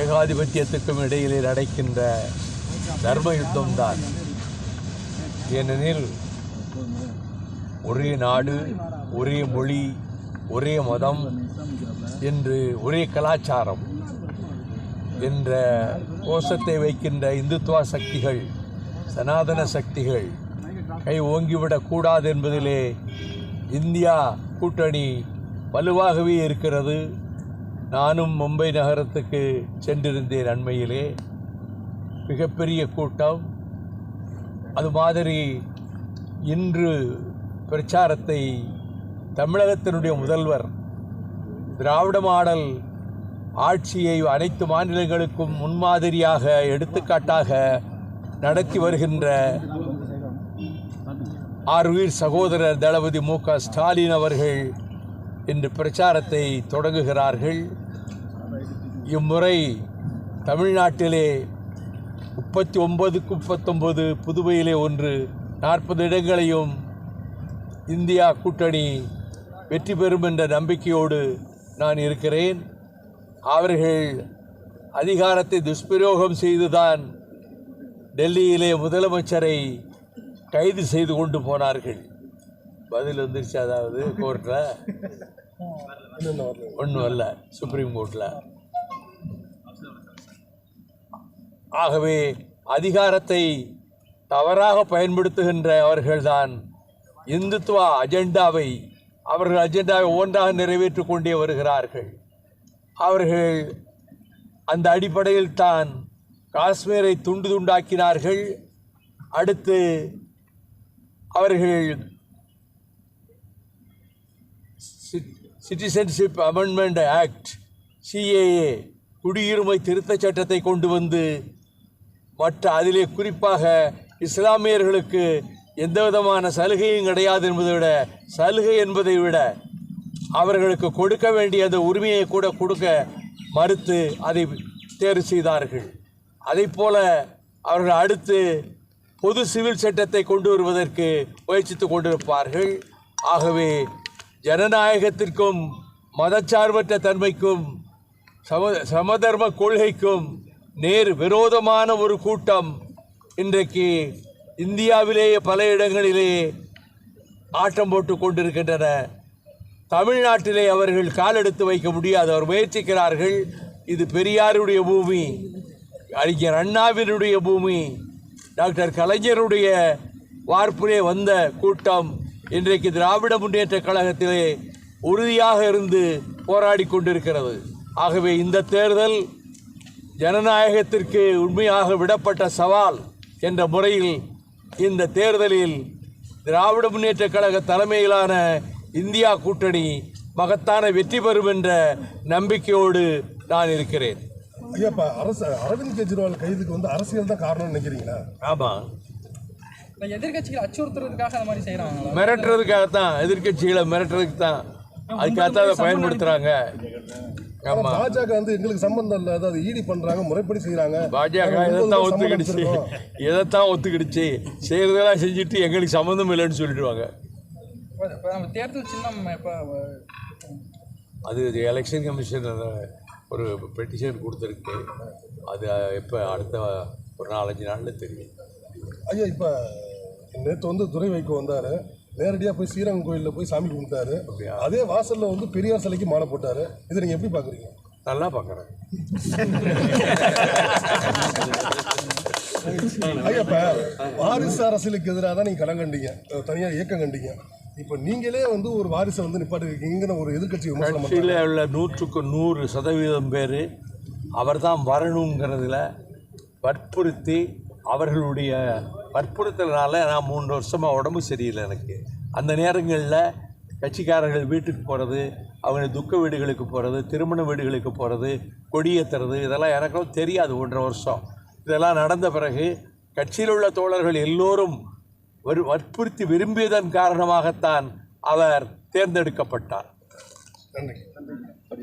ஏகாதிபத்தியத்துக்கும் இடையிலே நடக்கின்ற தர்ம யுத்தம்தான் ஏனெனில் ஒரே நாடு ஒரே மொழி ஒரே மதம் என்று ஒரே கலாச்சாரம் என்ற கோஷத்தை வைக்கின்ற இந்துத்துவ சக்திகள் சனாதன சக்திகள் கை ஓங்கிவிடக்கூடாது என்பதிலே இந்தியா கூட்டணி வலுவாகவே இருக்கிறது. நானும் மும்பை நகரத்துக்கு சென்றிருந்தேன் அண்மையிலே. மிகப்பெரிய கூட்டம். அது மாதிரி இன்று பிரச்சாரத்தை தமிழகத்தினுடைய முதல்வர் திராவிட மாடல் ஆட்சியை அனைத்து மாநிலங்களுக்கும் முன்மாதிரியாக எடுத்துக்காட்டாக நடத்தி வருகின்ற ஆர்வீர் சகோதரர் தளபதி மு க ஸ்டாலின் அவர்கள் இன்று பிரச்சாரத்தை தொடங்குகிறார்கள். இம்முறை தமிழ்நாட்டிலே முப்பத்தி ஒன்பதுக்கு முப்பத்தொன்பது புதுவையிலே ஒன்று நாற்பது இடங்களையும் இந்தியா கூட்டணி வெற்றி பெறும் என்ற நம்பிக்கையோடு நான் இருக்கிறேன். அவர்கள் அதிகாரத்தை துஷ்பிரயோகம் செய்துதான் டெல்லியிலே முதலமைச்சரை கைது செய்து கொண்டு போனார்கள். பதில் வந்துருச்சு அதாவது கோர்ட்டில் ஒன்றும் அல்ல சுப்ரீம் கோர்ட்டில் ஆகவே அதிகாரத்தை தவறாக பயன்படுத்துகின்ற அவர்கள்தான் இந்துத்துவ அஜெண்டாவை அவர்கள் அஜெண்டாவை ஒன்றாக நிறைவேற்றி கொண்டே வருகிறார்கள். அவர்கள் அந்த அடிப்படையில் தான் காஷ்மீரை துண்டு துண்டாக்கினார்கள். அடுத்து அவர்கள் சிட்டிசன்ஷிப் அமெண்ட்மெண்ட் ஆக்ட் சிஏஏ குடியுரிமை திருத்தச் சட்டத்தை கொண்டு வந்து மற்ற அதிலே குறிப்பாக இஸ்லாமியர்களுக்கு எந்த விதமான சலுகையும் கிடையாது என்பதை விட சலுகை என்பதை விட அவர்களுக்கு கொடுக்க வேண்டிய அந்த உரிமையை கூட கொடுக்க மறுத்து அதை தேர்வு செய்தார்கள். அதைப் போல அவர்கள் அடுத்து பொது சிவில் சட்டத்தை கொண்டு வருவதற்கு முயற்சித்து கொண்டிருப்பார்கள். ஆகவே ஜனநாயகத்திற்கும் மதச்சார்பற்ற தன்மைக்கும் சம சமதர்ம கொள்கைக்கும் நேர் விரோதமான ஒரு கூட்டம் இன்றைக்கு இந்தியாவிலேயே பல இடங்களிலே ஆட்டம் போட்டு கொண்டிருக்கின்றன. தமிழ்நாட்டிலே அவர்கள் காலெடுத்து வைக்க முடியாது. அவர் முயற்சிக்கிறார்கள். இது பெரியாருடைய பூமி அறிஞர் அண்ணாவினுடைய பூமி டாக்டர் கலைஞருடைய வார்ப்பிலே வந்த கூட்டம் இன்றைக்கு திராவிட முன்னேற்ற கழகத்திலே உறுதியாக இருந்து போராடி கொண்டிருக்கிறது. ஆகவே இந்த தேர்தல் ஜனநாயகத்திற்கு உண்மையாக விடப்பட்ட சவால் என்ற முறையில் இந்த தேர்தலில் திராவிட முன்னேற்ற கழக தலைமையிலான இந்தியா கூட்டணி மகத்தான வெற்றி பெறும் என்ற நம்பிக்கையோடு நான் இருக்கிறேன். ஐயா இப்ப அரசு அரவிந்த் கெஜ்ரிவால் கைதுக்கு வந்து அரசியல் தான் காரணம்னு நினைக்கிறீங்களா? ஆமாம் இந்த எதிர்க்கட்சிகள் அச்சுறுத்துறதுக்காக அந்த மாதிரி செய்கிறாங்களா மிரட்டுறதுக்காகத்தான் எதிர்க்கட்சிகளை மிரட்டுறதுக்கு தான் அதுக்காகத்தான் அதை ஆமாம் பாஜக வந்து எங்களுக்கு சம்பந்தம் இல்லை அதாவது ஈடி பண்றாங்க முறைப்படி செய்யறாங்க பாஜக இதைத்தான் ஒத்துக்கிடுச்சு. இதைத்தான் ஒத்துக்கிடுச்சு. செய்கிறதெல்லாம் செஞ்சுட்டு எங்களுக்கு சம்மந்தம் இல்லைன்னு சொல்லிடுவாங்க. இப்போ நம்ம தேர்தல் சின்னம் இப்போ அது எலெக்ஷன் கமிஷன் ஒரு பெட்டிஷன் கொடுத்துருக்கு. அது எப்போ அடுத்த ஒரு நாலஞ்சு நாளில் தெரியும். ஐயா இப்ப நேத்து வந்து துரை வைகோ வந்தாரு. நேரடியா போய் ஸ்ரீரங்கம் கோயில்ல போய் சாமி கும்பிட்டாரு? அதே வாசல்ல வந்து பெரியார் சிலைக்கு மாலை போட்டாரு. இதை நீங்க எப்படி பாக்குறீங்க? நல்லா பார்க்குறேன் ஐயா இப்ப வாரிசு அரசியலுக்கு எதிராக தான் நீங்க களம் கண்டீங்க. அஹ் தனியா இயக்கம் கண்டீங்க. இப்ப நீங்களே வந்து ஒரு வாரிசை வந்து நிப்பாட்டிருக்கீங்கன்னு ஒரு பண்றாங்க. கட்சியில் உள்ள நூற்றுக்கு நூறு சதவீதம் பேர் அவர் தான் வரணுங்கிறதுல வற்புறுத்தி அவர்களுடைய வற்புறுத்தலினால நான் மூன்று வருஷமாக உடம்பு சரியில்லை எனக்கு. அந்த நேரங்களில் கட்சிக்காரர்கள் வீட்டுக்கு போகிறது அவங்க துக்க வீடுகளுக்கு போகிறது திருமண வீடுகளுக்கு போகிறது கொடியேற்றுறது இதெல்லாம் எனக்கும் தெரியாது ஒன்றரை வருஷம். இதெல்லாம் நடந்த பிறகு கட்சியில் உள்ள தோழர்கள் எல்லோரும் வரு வற்புறுத்தி விரும்பியதன் காரணமாகத்தான் அவர் தேர்ந்தெடுக்கப்பட்டார். நன்றி.